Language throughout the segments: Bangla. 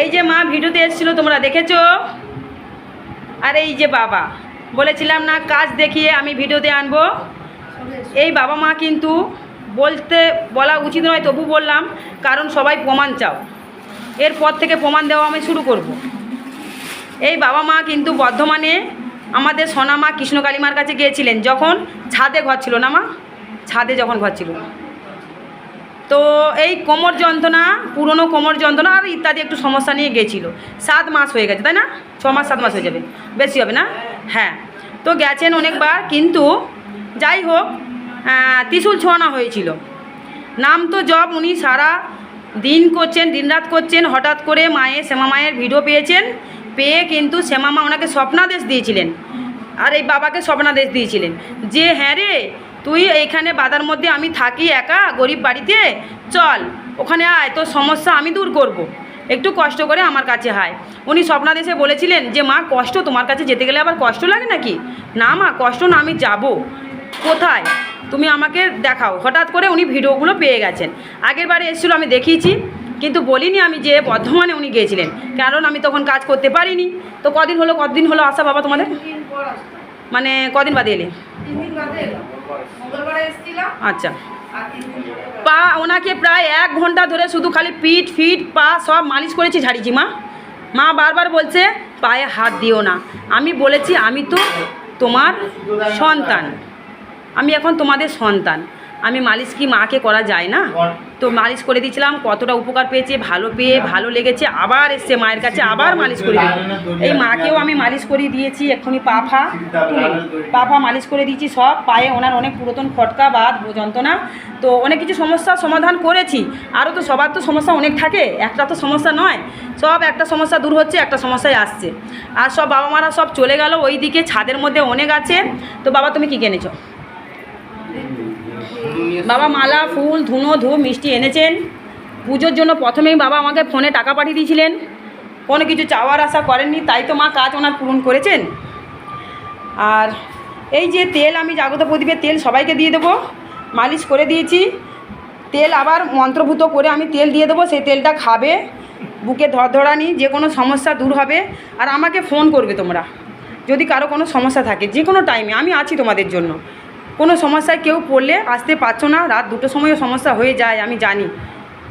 এই যে মা ভিডিওতে এসেছিল, তোমরা দেখেছ? আর এই যে বাবা, বলেছিলাম না, কাজ দেখিয়ে আমি ভিডিওতে আনব। এই বাবা মা কিন্তু বলতে বলা উচিত নয়, তবু বললাম, কারণ সবাই প্রমাণ চাও। এরপর থেকে প্রমাণ দেওয়া আমি শুরু করব। এই বাবা মা কিন্তু বর্ধমানে আমাদের সোনামা কৃষ্ণ কালীমার কাছে গিয়েছিলেন, যখন ছাদে ঘর ছিল না মা? ছাদে যখন ঘর ছিল। তো এই কোমর যন্ত্রণা, পুরনো কোমর যন্ত্রণা আর ইত্যাদি একটু সমস্যা নিয়ে গেছিল। সাত মাস হয়ে গেছে, তাই না? ছ মাস, সাত মাস হয়ে যাবে। বেশি হবে না? হ্যাঁ। তো গেছেন অনেকবার, কিন্তু যাই হোক ত্রিশূল ছোঁয়ানো হয়েছিল। নাম তো জব উনি সারা দিন করছেন, দিনরাত করছেন, হঠাৎ করে মায়ের, শ্যামা মায়ের ভিডিও পেয়েছেন। পেয়ে কিন্তু শ্যামা মা ওনাকে স্বপ্নাদেশ দিয়েছিলেন। আর এই বাবাকে স্বপ্নাদেশ দিয়েছিলেন। যে হ্যাঁ রে তুই এইখানে বাদার মধ্যে আমি থাকি একা গরিব বাড়িতে? চল ওখানে আয় তোর সমস্যা আমি দূর করব। একটু কষ্ট করে আমার কাছে হায় উনি স্বপ্নাদেশে বলেছিলেন যে মা কষ্ট তোমার কাছে যেতে গেলে আবার কষ্ট লাগে নাকি? না মা কষ্ট না আমি যাব। কোথায়? তুমি আমাকে দেখাও। হঠাৎ করে উনি ভিডিওগুলো পেয়ে গেছেন। আগের বারে এসেছিল আমি দেখিয়েছি। কিন্তু বলিনি আমি যে বর্ধমানে উনি গিয়েছিলেন। কারণ আমি তখন কাজ করতে পারিনি। তো কদিন হলো কদিন হলো আসা বাবা তোমাদের। মানে কদিন বাদে এলে? আচ্ছা। পা ওনাকে প্রায় এক ঘণ্টা ধরে শুধু খালি পিঠ ফিট পা সব মালিশ করেছি ঝাড়িছি মা। মা বারবার বলছে পায়ে হাত দিও না। আমি বলেছি আমি তো তোমার সন্তান। আমি এখন তোমাদের সন্তান। আমি মালিশ কি মাকে করা যায় না? তো মালিশ করে দিয়েছিলাম কতটা উপকার পেয়েছে ভালো পেয়ে ভালো লেগেছে আবার এসছে মায়ের কাছে আবার মালিশ করে দিই এই মাকেও আমি মালিশ করে দিয়েছি এক্ষুনি পাফা। পাফা মালিশ করে দিয়েছি সব পায়ে ওনার অনেক পুরাতন খটকা বাদ যন্ত্রণা। তো অনেক কিছু সমস্যার সমাধান করেছি। আরও তো সবার তো সমস্যা অনেক থাকে একটা তো সমস্যা নয়। সব একটা সমস্যা দূর হচ্ছে একটা সমস্যায় আসছে। আর সব বাবা মারা সব চলে গেল ওই দিকে ছাদের মধ্যে অনেক আছে। তো বাবা তুমি কি কিনেছো? বাবা মালা, ফুল, ধুনো, ধূপ, মিষ্টি এনেছেন। পুজোর জন্য প্রথমেই বাবা আমাকে ফোনে টাকা পাঠিয়ে দিয়েছিলেন। কোনো কিছু চাওয়ার আশা করেননি, তাই তো মা কাজ ওনার পূরণ করেছেন। আর এই যে তেল, আমি জাগত প্রদীপের তেল সবাইকে দিয়ে দেবো, মালিশ করে দিয়েছি। তেল আবার মন্ত্রভূত করে আমি তেল দিয়ে দেবো, সেই তেলটা খাবে, বুকে ধরধরানি, যে কোনো সমস্যা দূর হবে। আর আমাকে ফোন করবে তোমরা, যদি কারও কোনো সমস্যা থাকে, যে কোনো টাইমে আমি আছি তোমাদের জন্য। কোনো সমস্যায় কেউ পড়লে আসতে পারছ না, রাত দুটোর সময়ও সমস্যা হয়ে যায়, আমি জানি।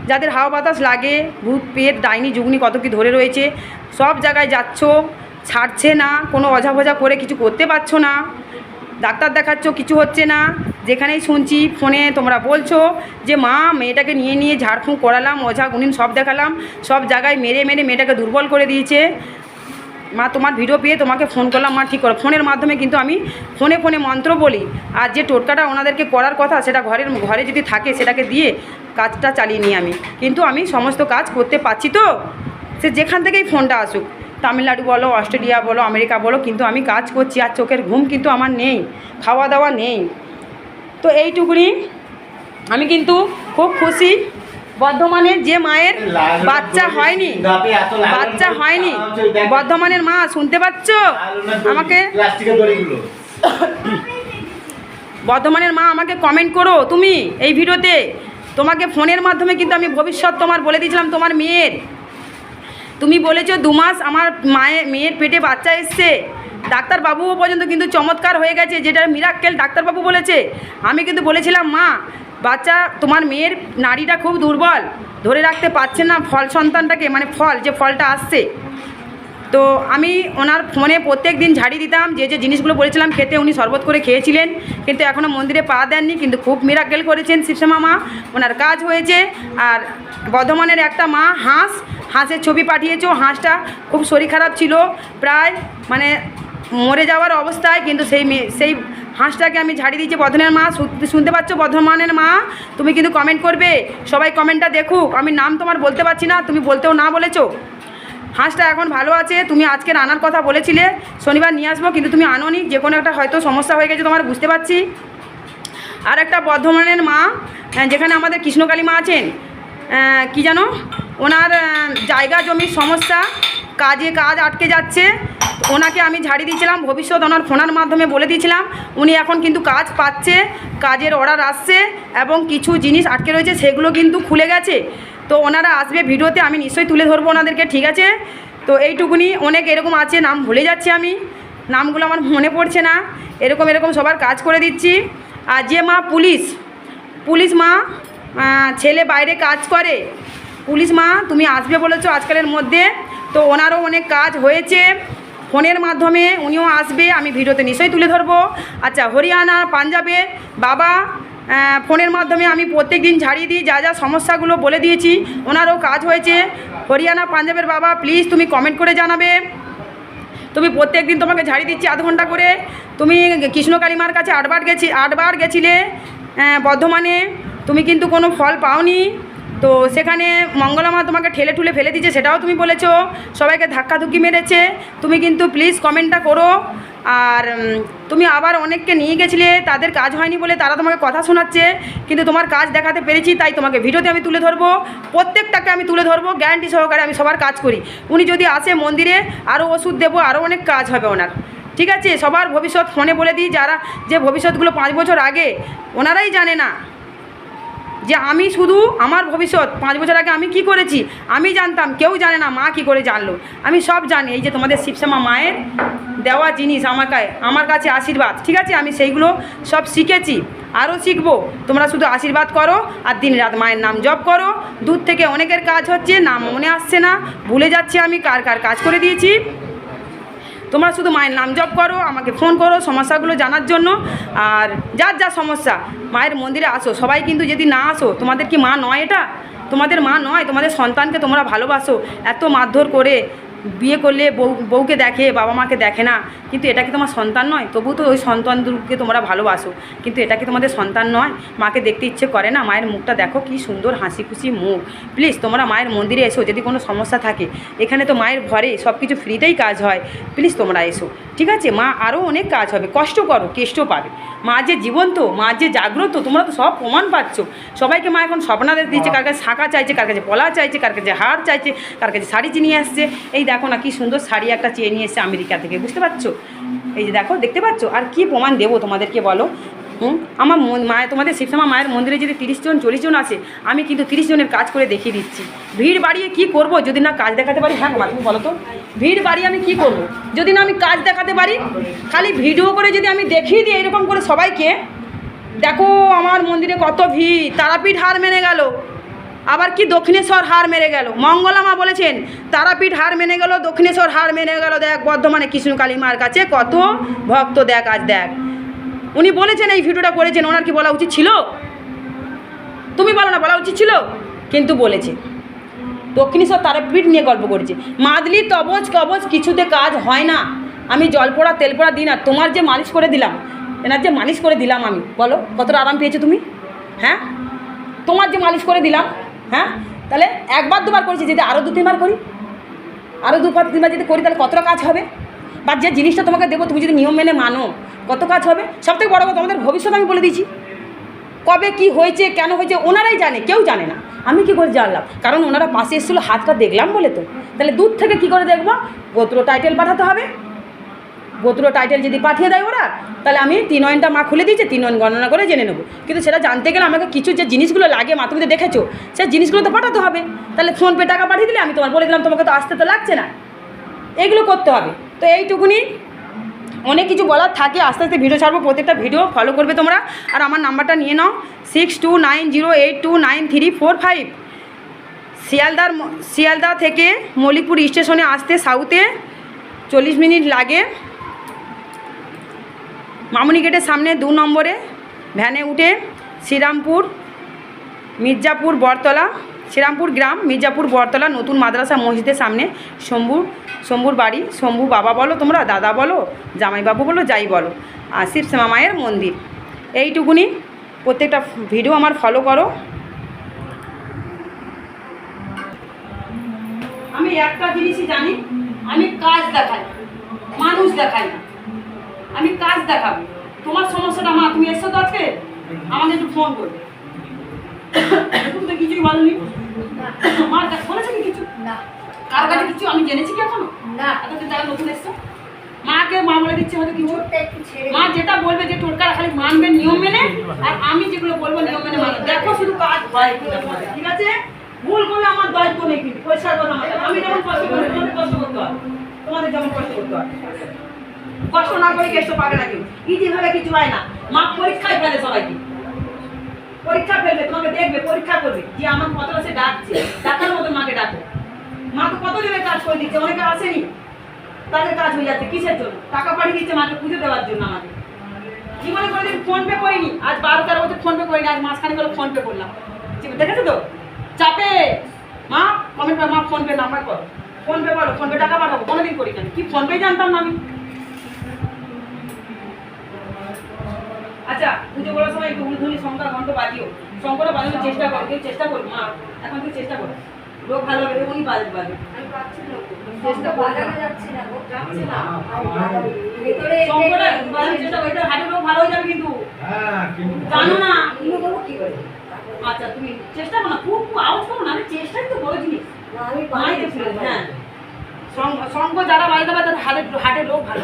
যাদের হাওয়া বাতাস লাগে, ভূত, পেট, ডাইনি জুগনি কত কি ধরে রয়েছে, সব জায়গায় যাচ্ছ, ছাড়ছে না, কোনো অঝা ভজা করে কিছু করতে পারছ না, ডাক্তার দেখাচ্ছ, কিছু হচ্ছে না, যেখানেই শুনছি, ফোনে তোমরা বলছো যে, মা, মেয়েটাকে নিয়ে নিয়ে ঝাড়ফুঁক করালাম ওঝা গুনিন সব দেখালাম, সব জায়গায় মেরে মেরে মেয়েটাকে দুর্বল করে দিয়েছে মা, তোমার ভিডিও পেয়ে তোমাকে ফোন করলাম। মা, ঠিক করো। ফোনের মাধ্যমে কিন্তু আমি ফোনে ফোনে মন্ত্র বলি। আর যে টোটকাটা ওনাদেরকে করার কথা, সেটা ঘরের, ঘরে যদি থাকে, সেটাকে দিয়ে কাজটা চালিয়ে নিই আমি। কিন্তু আমি সমস্ত কাজ করতে পারছি তো? সে যেখান থেকেই ফোনটা আসুক। তামিলনাড়ু বলো, অস্ট্রেলিয়া বলো, আমেরিকা বলো, কিন্তু আমি কাজ করছি আর চোখের ঘুম কিন্তু আমার নেই। খাওয়া দাওয়া নেই। তো এইটুকুনি আমি কিন্তু খুব খুশি। বর্ধমানের যে মায়ের বাচ্চা হয়নি বাচ্চা হয়নি। বর্ধমানের মা শুনতে পাচ্ছ? আমাকে বর্ধমানের মা আমাকে কমেন্ট করো। তুমি এই ভিডিওতে তোমাকে ফোনের মাধ্যমে কিন্তু আমি ভবিষ্যৎ তোমার বলে দিয়েছিলাম তোমার মেয়ের। তুমি বলেছ দু মাস আমার মায়ের মেয়ের পেটে বাচ্চা এসছে। ডাক্তারবাবুও পর্যন্ত কিন্তু চমৎকার হয়ে গেছে যেটা মিরাক্কেল ডাক্তারবাবু বলেছে। আমি কিন্তু বলেছিলাম মা বাচ্চা, তোমার মেয়ের নাড়িটা খুব দুর্বল, ধরে রাখতে পারছে না ফল সন্তানটাকে মানে ফল, যে ফলটা আসছে। তো আমি ওনার ফোনে প্রত্যেক দিন ঝাড়ি দিতাম, যে যে জিনিসগুলো বলেছিলাম খেতে উনি শরবত করে খেয়েছিলেন, কিন্তু এখনও মন্দিরে পা দেননি, কিন্তু খুব মিরাকেল করেছেন শিবশ্যামা মা ওনার কাজ হয়েছে, আর বর্ধমানের একটা মা, হাঁস, হাঁসের ছবি পাঠিয়েছে, হাঁসটা খুব শরীর খারাপ ছিল, প্রায় মানে মরে যাওয়ার অবস্থায়, কিন্তু সেই সেই হাঁসটাকে আমি ঝাড়ি দিয়েছি বর্ধমানের মা শুনতে- পাচ্ছ বর্ধমানের মা? তুমি কিন্তু কমেন্ট করবে, সবাই কমেন্টটা দেখুক। আমি নাম তোমার বলতে পারছি না, তুমি বলতেও না বলেছ। হাঁসটা এখন ভালো আছে, তুমি আজকে আনার কথা বলেছিলে, শনিবার নিয়ে আসব, কিন্তু তুমি আনোনি, যে কোনো একটা হয়তো সমস্যা হয়ে গেছে তোমার, বুঝতে পারছি। আর একটা বর্ধমানের মা যেখানে আমাদের কৃষ্ণকালী মা আছেন কি জানো? ওনার জায়গা জমির সমস্যা কাজে কাজ আটকে যাচ্ছে। ওনাকে আমি ঝাড়ি দিয়েছিলাম, ভবিষ্যৎ ওনার ফোনার মাধ্যমে বলে দিয়েছিলাম। উনি এখন কিন্তু কাজ পাচ্ছে, কাজের অর্ডার আসছে এবং কিছু জিনিস আটকে রয়েছে, সেগুলো কিন্তু খুলে গেছে। তো ওনারা আসবে ভিডিওতে, আমি নিশ্চয়ই তুলে ধরবো ওনাদেরকে, ঠিক আছে? তো এইটুকুনি, অনেক এরকম আছে, নাম ভুলে যাচ্ছি আমি। নামগুলো আমার মনে পড়ছে না। এরকম এরকম সবার কাজ করে দিচ্ছি। আর যে মা পুলিশ পুলিশ মা ছেলে বাইরে কাজ করে। পুলিশ মা, তুমি আসবে বলেছ আজকালের মধ্যে। তো ওনারও অনেক কাজ হয়েছে। ফোনের মাধ্যমে উনিও আসবে, আমি ভিডিওতে নিশ্চয়ই তুলে ধরবো। আচ্ছা হরিয়ানা, পাঞ্জাবে, বাবা ফোনের মাধ্যমে আমি প্রত্যেক দিন ঝাড়িয়ে দিই, যা যা সমস্যাগুলো বলে দিয়েছি, ওনারও কাজ হয়েছে। হরিয়ানা, পাঞ্জাবের বাবা প্লিজ তুমি কমেন্ট করে জানাবে। তুমি প্রত্যেক দিন তোমাকে ঝাড়ি দিচ্ছি আধ ঘণ্টা করে। তুমি কৃষ্ণকালী মার কাছে আটবার গেছি, আটবার গেছিলে বর্ধমানে। তুমি কিন্তু কোনো ফল পাওনি। তো সেখানে মঙ্গলামা তোমাকে ঠেলে ঠুলে ফেলে দিচ্ছে সেটাও তুমি বলেছ। সবাইকে ধাক্কাধুক্কি মেরেছে। তুমি কিন্তু প্লিজ কমেন্টটা করো। আর তুমি আবার অনেককে নিয়ে গেছিলে, তাদের কাজ হয়নি বলে তারা তোমাকে কথা শোনাচ্ছে। কিন্তু তোমার কাজ দেখাতে পেরেছি, তাই তোমাকে ভিডিওতে আমি তুলে ধরবো। প্রত্যেকটাকে আমি তুলে ধরবো গ্যারান্টি সহকারে আমি সবার কাজ করি। উনি যদি আসে মন্দিরে আরও ওষুধ দেবো আরও অনেক কাজ হবে ওনার। ঠিক আছে? সবার ভবিষ্যৎ ফোনে বলে দিই, যারা যে ভবিষ্যৎগুলো পাঁচ বছর আগে, ওনারাই জানে না। যে আমি শুধু আমার ভবিষ্যৎ, পাঁচ বছর আগে আমি কি করেছি? আমি জানতাম, কেউ জানে না মা কি করে জানলো। আমি সব জানি, এই যে তোমাদের শিবশ্যামা মায়ের দেওয়া জিনিস আমাকে, আমার কাছে আশীর্বাদ, ঠিক আছে? আমি সেইগুলো সব শিখেছি, আরও শিখব। তোমরা শুধু আশীর্বাদ করো আর দিন রাত মায়ের নাম জপ করো। দূর থেকে অনেকের কাজ হচ্ছে, নাম মনে আসছে না, ভুলে যাচ্ছি আমি কার কার কাজ করে দিয়েছি। তোমরা শুধু মায়ের নাম জপ করো, আমাকে ফোন করো সমস্যাগুলো জানার জন্য। আর যার যা সমস্যা, মায়ের মন্দিরে আসো। সবাই কিন্তু যদি না আসো, তোমাদের কি মা নয় এটা? তোমাদের মা নয়, তোমাদের সন্তানকে তোমরা ভালোবাসো। এত মারধর করে বিয়ে করলে বউ, বউকে দেখে, বাবা মাকে দেখে না। কিন্তু এটা কি তোমার সন্তান নয়? তবু তো ওই সন্তান দুর্গকে তোমরা ভালোবাসো। কিন্তু এটা কি তোমাদের সন্তান নয়? মাকে দেখতে ইচ্ছে করে না? মায়ের মুখটা দেখো কি সুন্দর হাসি খুশি মুখ। প্লিজ তোমরা মায়ের মন্দিরে এসো যদি কোনো সমস্যা থাকে। এখানে তো মায়ের ঘরে সব কিছু ফ্রিতেই কাজ হয়। প্লিজ তোমরা এসো। ঠিক আছে? মা আরও অনেক কাজ হবে। কষ্ট করো, কেষ্ট পাবে। মা যে জীবন্ত, মা যে জাগ্রত, তোমরা তো সব প্রমাণ পাচ্ছ। সবাইকে মা এখন স্বপ্নাদের দিচ্ছে কার কাছে শাঁখা চাইছে, কার কাছে পলা চাইছে, কার কাছে হার চাইছে, কার কাছে শাড়ি চিনিয়ে আসছে। এই দেখো না কি সুন্দর শাড়ি একটা চেয়ে নিয়ে এসছে আমেরিকা থেকে, বুঝতে পারছ? এই যে দেখো, দেখতে পাচ্ছ? আর কি প্রমাণ দেবো তোমাদেরকে বলো? হুম? আমার মায়ের তোমাদের শিবশ্যামা মায়ের মন্দিরে যদি তিরিশ জন, চল্লিশ জন আছে আমি কিন্তু তিরিশ জনের কাজ করে দেখিয়ে দিচ্ছি। ভিড় বাড়িয়ে কি করব যদি না কাজ দেখাতে পারি? হ্যাঁ তুমি বলো তো। ভিড় বাড়িয়ে আমি কি করব? যদি না আমি কাজ দেখাতে পারি, খালি ভিডিও করে যদি আমি দেখিয়ে দিই এরকম করে সবাইকে, দেখো আমার মন্দিরে কত ভিড়। তারাপীঠ হার মেনে গেল। আবার কি দক্ষিণেশ্বর হার মেরে গেল? মঙ্গলা মা বলেছেন, তারাপীঠ হার মেনে গেল, দক্ষিণেশ্বর হার মেনে গেল। দেখ, বর্ধমানে কৃষ্ণকালী মার কাছে কত ভক্ত দেখ, আজ দেখ। উনি বলেছেন এই ভিডিওটা করেছেন, ওনার কি বলা উচিত ছিল? তুমি বলো না, বলা উচিত ছিল? কিন্তু বলেছে। দক্ষিণেশ্বর তারাপীঠ নিয়ে গল্প করেছে। মাদলি তবজ কবজ কিছুতে কাজ হয় না। আমি জল পোড়া, তেল পোড়া দিই না। তোমার যে মালিশ করে দিলাম, এনার যে মালিশ করে দিলাম আমি, বলো, কতটা আরাম পেয়েছ তুমি? হ্যাঁ? তোমার যে মালিশ করে দিলাম হ্যাঁ? তাহলে একবার দুবার করেছি, যদি আরও দু তিনবার করি। আরও দুবার তিনবার যদি করি, তাহলে কতটা কাজ হবে? বা যে জিনিসটা তোমাকে দেবো, তুমি যদি নিয়ম মেনে মানো, কত কাজ হবে? সবথেকে বড় কথা আমাদের ভবিষ্যৎ আমি বলে দিয়েছি। কবে কি হয়েছে, কেন হয়েছে, ওনারাই জানে, কেউ জানে না। আমি কি করে জানলাম? কারণ ওনারা পাশে এসেছিল, হাতটা দেখলাম বলে তো। তাহলে দূর থেকে কি করে দেখব? গোত্র টাইটেল পাঠাতে হবে। গোত্র টাইটেল যদি পাঠিয়ে দেয় ওরা, তাহলে আমি তিন অয়নটা মা খুলে দিয়েছে তিন অয়ন গণনা করে জেনে নেব। কিন্তু সেটা জানতে গেলে আমাকে কিছু যে জিনিসগুলো লাগে মা তুমি তো দেখেছ সেই জিনিসগুলো তো পাঠাতে হবে। তাহলে ফোনপে টাকা পাঠিয়ে দিলে, আমি তোমার বলে দিলাম, তোমাকে তো আসতে তো লাগছে না। এগুলো করতে হবে। তো এইটুকুনি। অনেক কিছু বলার থাকে, আস্তে আস্তে ভিডিও ছাড়বো, প্রত্যেকটা ভিডিও ফলো করবে তোমরা। আর আমার নাম্বারটা নিয়ে নাও six two nine zero eight two nine three four five শিয়ালদার শিয়ালদা থেকে মল্লিকপুর স্টেশনে আসতে সাউথে চল্লিশ মিনিট লাগে। মামুনি গেটের সামনে দু নম্বরে, ভ্যানে উঠে শ্রীরামপুর, মির্জাপুর বরতলা শ্রীরামপুর গ্রাম, মির্জাপুর বরতলা নতুন মাদ্রাসা মসজিদের সামনে। শম্ভু শম্ভুর বাড়ি, শম্ভু বাবা বলো তোমরা, দাদা বলো, জামাইবাবু বলো, যাই বলো। আর শিবশ্যামা মায়ের মন্দির। এইটুকুনি। প্রত্যেকটা ভিডিও আমার ফলো করো। আমি একটা জিনিসই জানি, আমি কাজ দেখাই, মানুষ দেখাই না। আমি কাজ দেখাবো। তোমার সমস্যাটা মা, তুমি এসছো তো আজকে? আমাকে একটু ফোন করবে। তুমি তো কিছুই বলনি। মা দেখ- বলেছে কি কিছু? না। কার কাছে কিছু আমি জেনেছি কি এখনও? না। এতদিন যারা নতুন এসছো? মাকে মা বলে দিচ্ছে হয়তো কিছু। মুহূর্তে একটু ছেড়ে মা যেটা বলবে যে টোটকার খালি মানবে নিয়ম মেনে। আর আমি যেগুলো বলব নিয়ম মেনে মানবে। দেখো শুধু কাজ। হয় ঠিক আছে? ভুল করলে আমার দায়িত্ব নেই কিন্তু। পরিষ্কার কথা আমি যেমন কষ্ট করি তোমাদের কষ্ট করতে হয়। তোমাদের যেমন কষ্ট করতে হয়। কষ্ট না করে কেষ্ট পাবে না কেউ। ইজি ভাবে কিছু হয় না। মা পরীক্ষায় ফেলে সবাইকে। পরীক্ষা ফেলবে, তোমাকে দেখবে, পরীক্ষা করবে। যে আমার কতটা সে ডাকছে ডাকার মতো মাকে ডাকো। মা তো কত জনের কাজ করে দিচ্ছে, অনেকে আসেনি। তাদের কাজ হয়ে যাচ্ছে, কিসের জন্য? টাকা পাঠিয়ে দিচ্ছে মাকে পুজো দেওয়ার জন্য আমাদের জীবনে কোনোদিন ফোন পে করিনি, আজ বারো তেরো বছর ফোন পে করিনি, আজ মাঝখানে করে ফোন পে করলাম। দেখেছ তো? চাপে। মা কমেন্ট মা ফোন পে নাম্বার করো। ফোন পে করো ফোন পে টাকা পাঠাবো, কোনোদিন করি না কি ফোন পে জানতাম না আমি? আচ্ছা পুজো করার সময় একটু উলধুলি সংখ্যা ঘন্ট বাজিও। সংখ্যাটা বাজানোর চেষ্টা করো কেউ চেষ্টা করো মা এখন কেউ চেষ্টা করো। লোক ভালো হবে উনি বাজবে বাজবে। আমি পাচ্ছি না গো। চেষ্টা বাজানো যাচ্ছে না গো, যাচ্ছে না। ভেতরে সংখ্যাটা বাজানোর চেষ্টা করো এটা লোক ভালো হয়ে যাবে কিন্তু। হ্যাঁ জানো না। এগুলো দেবো কি করে? আচ্ছা তুমি চেষ্টা করো না খুব খুব আওয়াজ করো না আরে চেষ্টাই তো বড় জিনিস। আমি হ্যাঁ। সঙ্গ যারা বাজাতে পারে তাদের হাটের হাটের লোক ভালো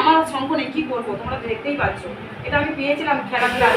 আমার শঙ্খ নেই কি করব? তোমরা দেখতেই পাচ্ছ। এটা আমি পেয়েছিলাম খেলাধুলা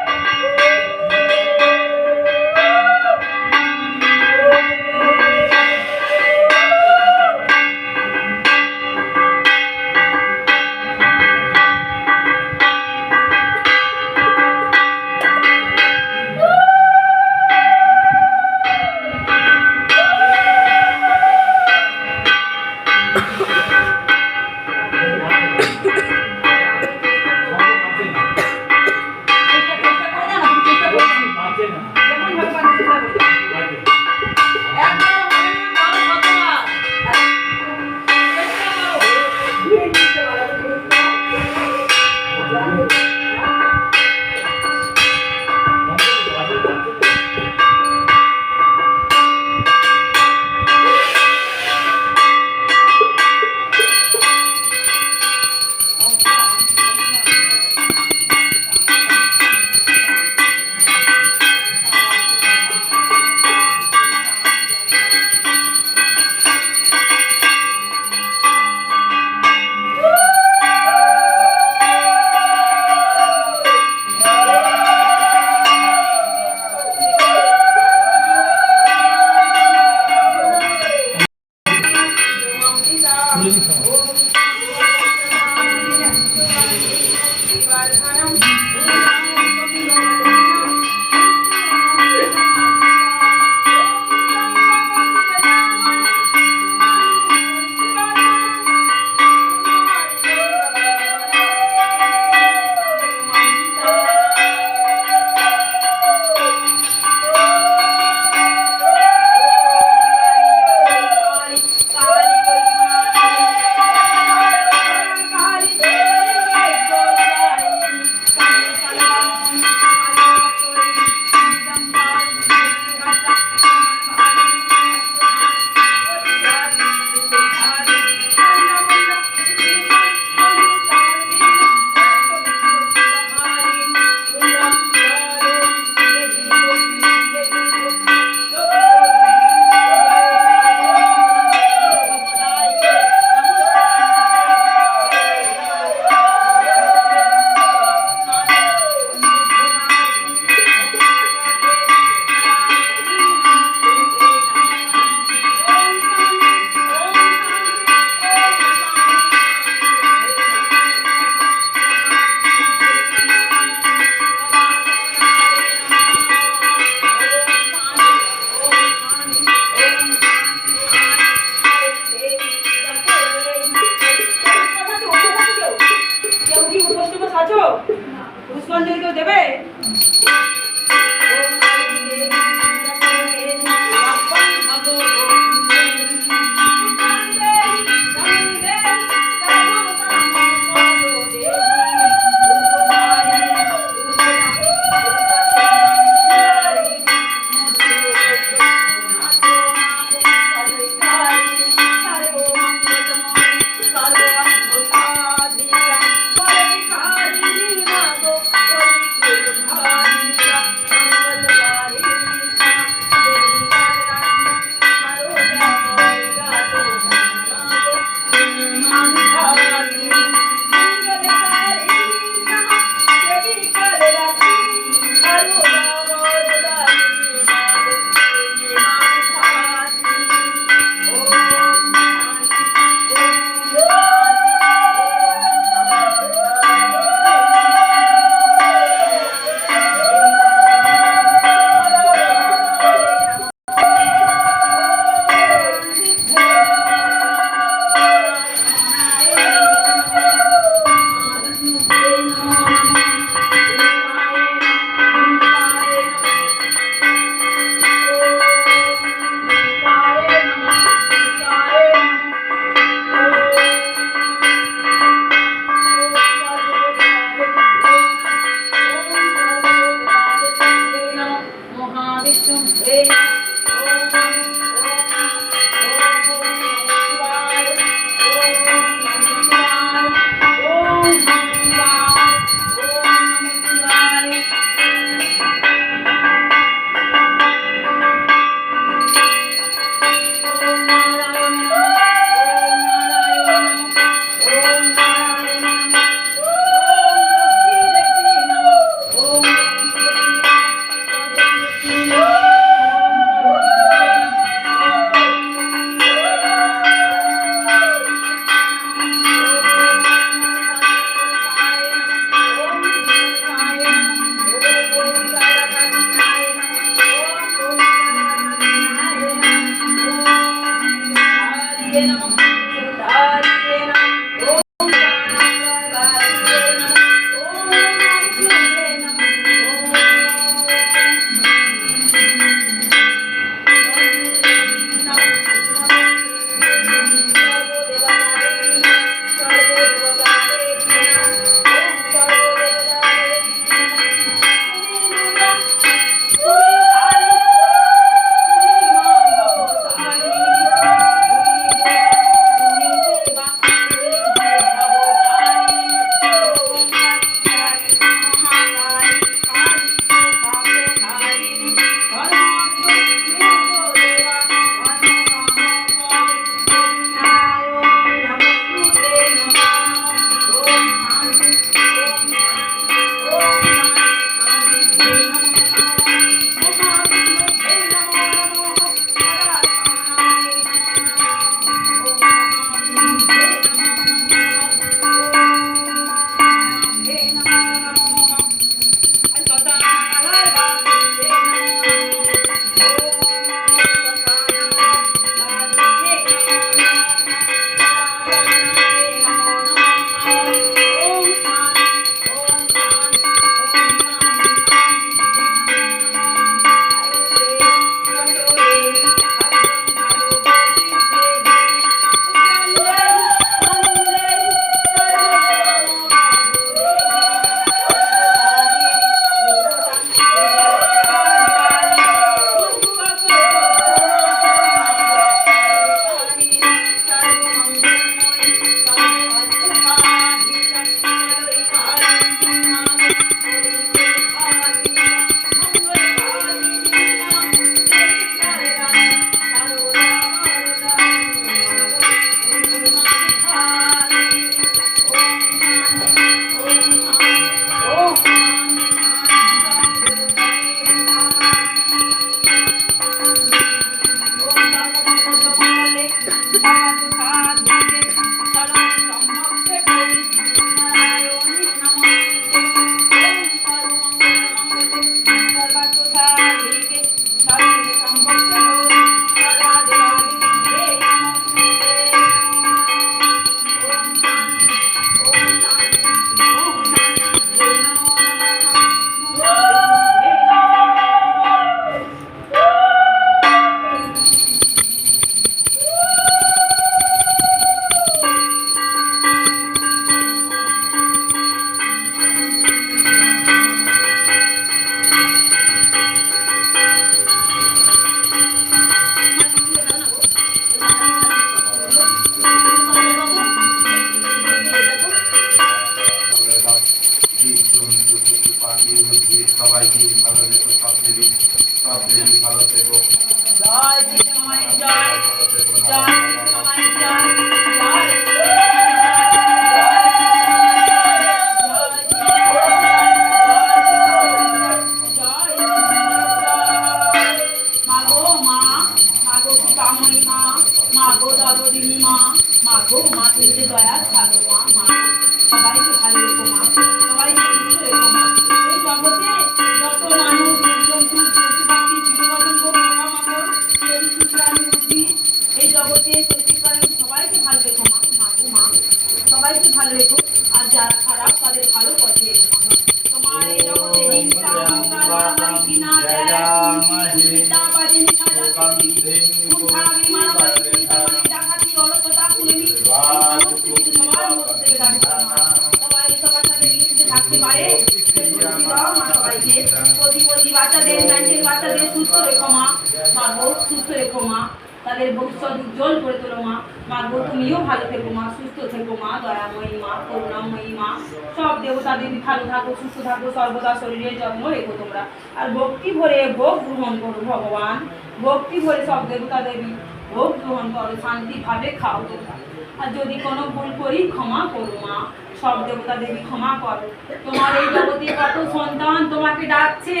সুস্থ রেখো মা। তাদের ভবিষ্যৎ উজ্জ্বল করে তোলো মা। মা গো, তুমিও ভালো থেকো মা, সুস্থ থেকো মা, দয়াময়ী মা, করুণাময়ী মা। সব দেবতা দেবী ভালো থাকো, সুস্থ থাকো, সর্বদা শরীরের যত্ন রেখো তোমরা। আর ভক্তি ভরে ভোগ গ্রহণ করো ভগবান। ভক্তি ভরে সব দেবতা দেবী ভোগ গ্রহণ করো, শান্তিভাবে খাও তোমরা। আর যদি কোনো ভুল করি ক্ষমা করো মা। সব দেবতা দেবী ক্ষমা করো। তোমার এই জগতে কত সন্তান তোমাকে ডাকছে,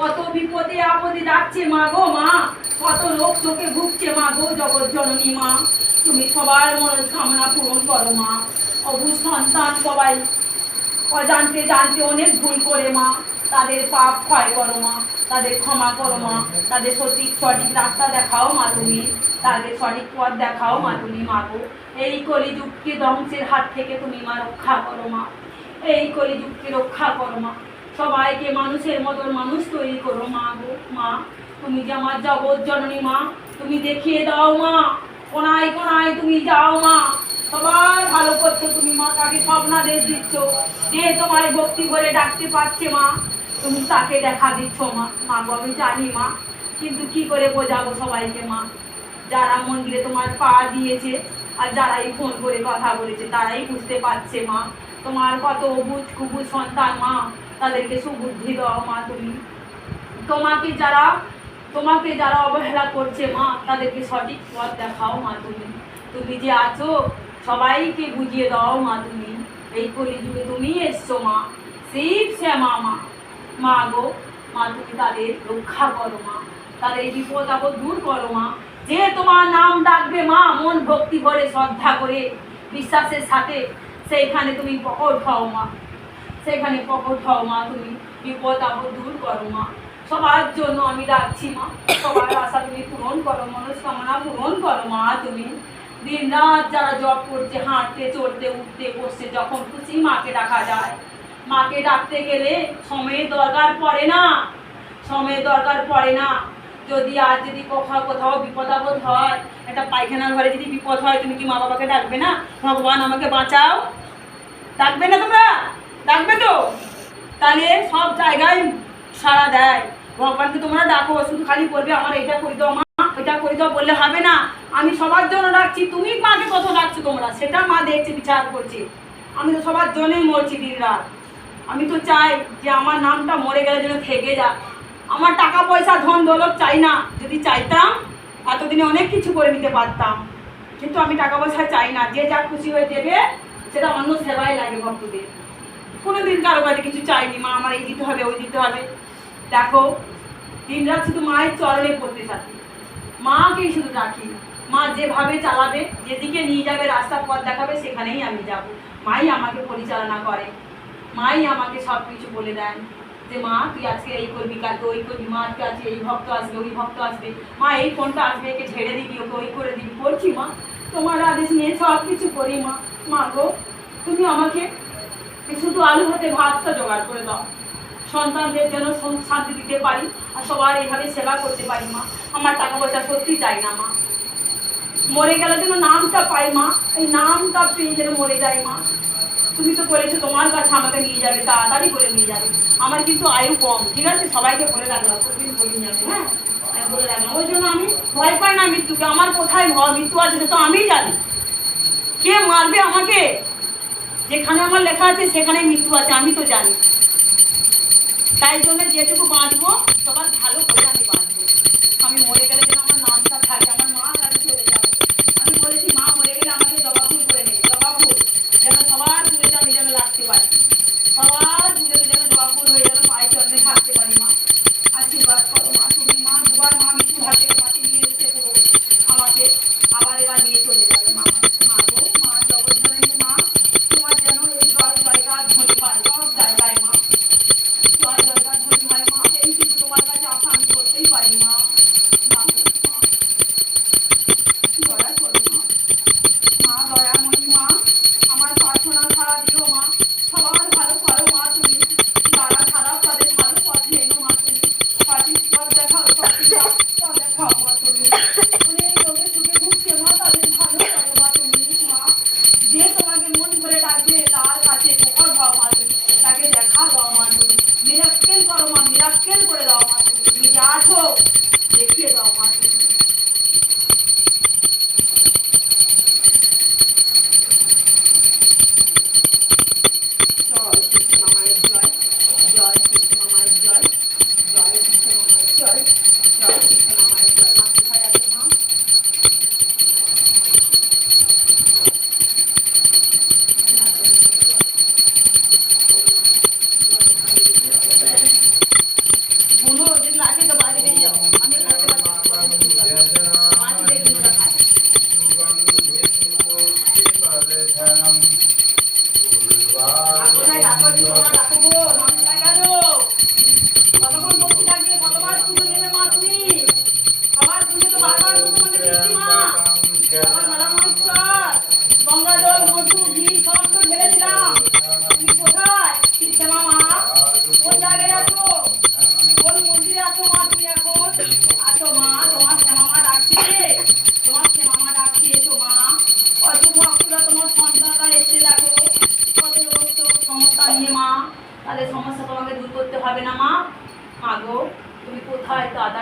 কত বিপদে আপদে ডাকছে মা গো মা। কত লোক চোখে ভুগছে মা গো জগৎ জননী মা। তুমি সবার মনস্কামনা পূরণ করো মা। অবুজ সন্তান সবাই অজান্তে জানতে অনেক ভুল করে মা। তাদের পাপ ক্ষয় করো মা, তাদের ক্ষমা করো মা। তাদের সঠিক সঠিক রাস্তা দেখাও মা তুমি। তাদের সঠিক পথ দেখাও মা তুমি মা গো। এই কলিযুগকে ধ্বংসের হাত থেকে তুমি মা রক্ষা করো মা। এই কলিযুগকে রক্ষা করো মা। সবাইকে মানুষের মতন মানুষ তৈরি করো মা গো, মা। তুমি যে আমার জগৎ জননী মা, তুমি দেখিয়ে দাও মা। কোনায় কোনায় তুমি যাও মা। সবার ভালো করছ তুমি মা, তাকে স্বপ্নাদেশ দিচ্ছ। যে তোমার ভক্তি করে ডাকতে পারছে মা, তুমি তাকে দেখা দিচ্ছ মা। মা আমি জানি মা, কিন্তু কি করে বোঝাবো সবাইকে মা? যারা মন্দিরে তোমার পা দিয়েছে আর যারাই ফোন করে কথা বলেছে, তারাই বুঝতে পারছে মা। তোমার কত অবুজ কুবুজ সন্তান মা, তাদেরকে সুবুদ্ধি দাও মা তুমি। তোমাকে যারা তোমাকে যারা অবহেলা করছে, মা, তাদেরকে সঠিক পথ দেখাও, মা তুমি। তুমি যে আছো, সবাইকে বুঝিয়ে দাও, মা তুমি। এই কলিযুগে তুমি এসছো, মা। শিব শ্যামা, মা। মা গো, মা তুমি তাদের রক্ষা করো, মা। তাদের বিপদ আপদ দূর করো, মা। যে তোমার নাম ডাকবে, মা, মন ভক্তি করে শ্রদ্ধা করে, বিশ্বাসের সাথে সেইখানে তুমি প্রকট হও, মা। সেখানে প্রকট হও, মা তুমি। বিপদ আপদ দূর করো, মা। সবার জন্য আমি ডাকছি মা। সবার আশা তুমি পূরণ করো, মনস্কামনা পূরণ করো মা তুমি। দিন রাত যারা জব করছে, হাঁটতে চলতে উঠতে বসছে যখন খুশি মাকে ডাকা যায়। মাকে ডাকতে গেলে সময়ের দরকার পড়ে না। সময়ের দরকার পড়ে না। যদি আর যদি কোথাও কোথাও বিপদ হয়, একটা পায়খানার ঘরে যদি বিপদ হয়, তুমি কি মা বাবাকে ডাকবে না? ভগবান আমাকে বাঁচাও। ডাকবে না তোমরা? ডাকবে তো? তাহলে সব জায়গায় সাড়া দেয়। ভগবানকে তোমরা ডাকো শুধু খালি বলবে আমার এটা করে দাও, মা এটা করে দাও, বললে হবে না। আমি সবার জন্য ডাকছি, তুমি মাকে কত ডাকছো তোমরা? সেটা মা দেখছে, বিচার করছে। আমি তো সবার জন্যই মরছি দিন রাত। আমি তো চাই যে আমার নামটা মরে গেলে যেন থেকে যাক। আমার টাকা পয়সা, ধন দৌলত চাই না। যদি চাইতাম, এতদিনে অনেক কিছু করে নিতে পারতাম। কিন্তু আমি টাকা পয়সা চাই না। যে যা খুশি হয়ে দেবে, সেটা অন্য সেবাই লাগে ভক্তদের। কোনোদিন কারও কাছে কিছু চাইনি, মা, আমার এই দিতে হবে, ওই দিতে হবে। দেখো, দিন রাত শুধু মায়ের চরণে পড়তে থাকি। মাকেই শুধু ডাকি, মা যেভাবে চালাবে, যেদিকে নিয়ে যাবে, রাস্তা পথ দেখাবে, সেখানেই আমি যাব। মাই আমাকে পরিচালনা করে। মাই আমাকে সব কিছু বলে দেন যে, মা, তুই আজকে এই করবি কালকে ওই করবি, মা আজকে আজকে এই ভক্ত আসবে, ওই ভক্ত আসবে। মা, এই ফোনটা আসবে, একে ঝেড়ে দিবি, ওকে ওই করে দিবি। করছি মা, তোমার আদেশ নিয়ে সব কিছু করি, মা। মা গো, তুমি আমাকে শুধু আলু ভাতে ভাতটা জোগাড় করে দাও। সন্তানদের যেন শান্তি দিতে পারি আর সবার এইভাবে সেবা করতে পারি মা। আমার টাকা পয়সা সত্যি চাই না মা। মরে গেলে যেন নামটা পাই মা। এই নামটা পেয়ে যেন মরে যায় মা। তুমি তো করেছ তোমার কাছে আমাকে নিয়ে যাবে, তাড়াতাড়ি করে নিয়ে যাবে। আমার কিন্তু আয়ু কম, ঠিক আছে? সবাইকে বলে রাখলাম, প্রতিদিন বলে যাবে হ্যাঁ? আমি বলে রাখলাম। ওই জন্য আমি ভয় পাই না মৃত্যুকে। আমার কোথায় ভয়? মৃত্যু আছে তো আমিই জানি। কে মারবে আমাকে? যেখানে আমার লেখা আছে সেখানে মৃত্যু আছে, আমি তো জানি। তাই জন্য যেটুকু বাঁচবো সবার ভালো আমি বাঁচবো। আমি মরে গেলে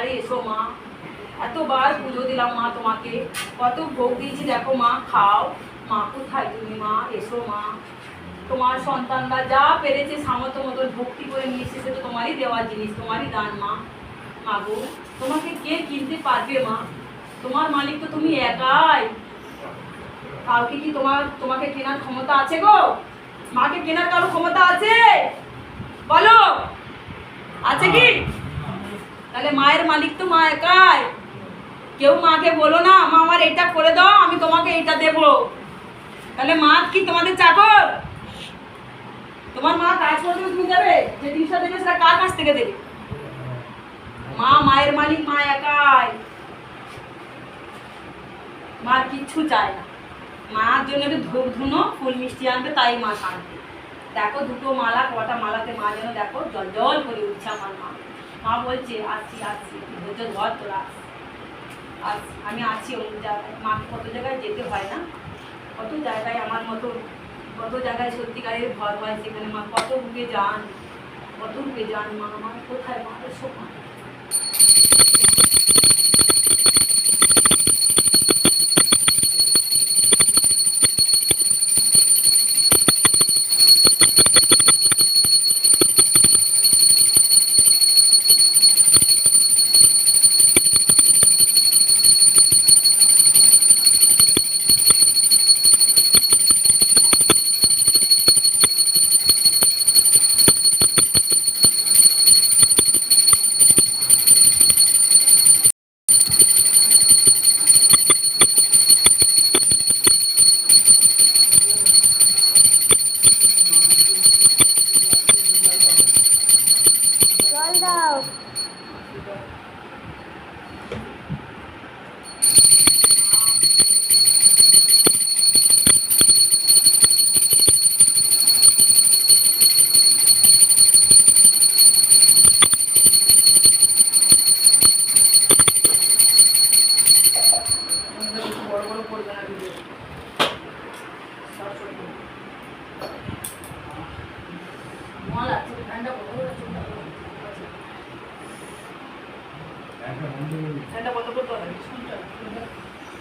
তাড়াতাড়ি এসো মা। এতবার পুজো দিলাম মা তোমাকে। কত ভোগ দিয়েছি দেখো মা, খাও। মা, কোথায় তুমি মা? এসো মা। তোমার সন্তানরা যা পেরেছে সামর্থ্য মতো ভক্তি করে নিয়ে এসেছে তো তোমারই দেওয়ার জিনিস, তোমারই দান মা। মা গো, তোমাকে কে কিনতে পারবে মা? তোমার মালিক তো তুমি একাই। কাউকে কি তোমার, তোমাকে কেনার ক্ষমতা আছে গো? মাকে কেনার কারও ক্ষমতা আছে? বলো। আছে কি? তাহলে মায়ের মালিক তো মা একাই। কেউ মাকে বলো না, মা, আমার এটা করে দাও, আমি তোমাকে এটা দেব। তাহলে মা কি তোমাদের চাকর? তোমার মা কাজ করতে তুমি যাবে? যে জিনিসটা দেবে, সেটা কার কাছ থেকে দেবে? মা, মায়ের মালিক, মা একাই। মা কিচ্ছু চায় না। মার জন্য একটু ধূপ ধুনো, ফুল মিষ্টি আনবে, তাই মা শান্তি দেখো দুটো মালা, কটা মালাতে মা যেন দেখো, জল জল করে উঠছে আমার মা। মা বলছে আসছি আসছি ধৈর্য ধর তোরা আসছি আমি আছি অন্য জায়গায়। মাকে কত জায়গায় যেতে হয় না? কত জায়গায় আমার মতো, কত জায়গায় সত্যিকারের ভয় হয় সেখানে মা কত রূপে যান, কত রূপে যান মা আমার কোথায়? মা এসো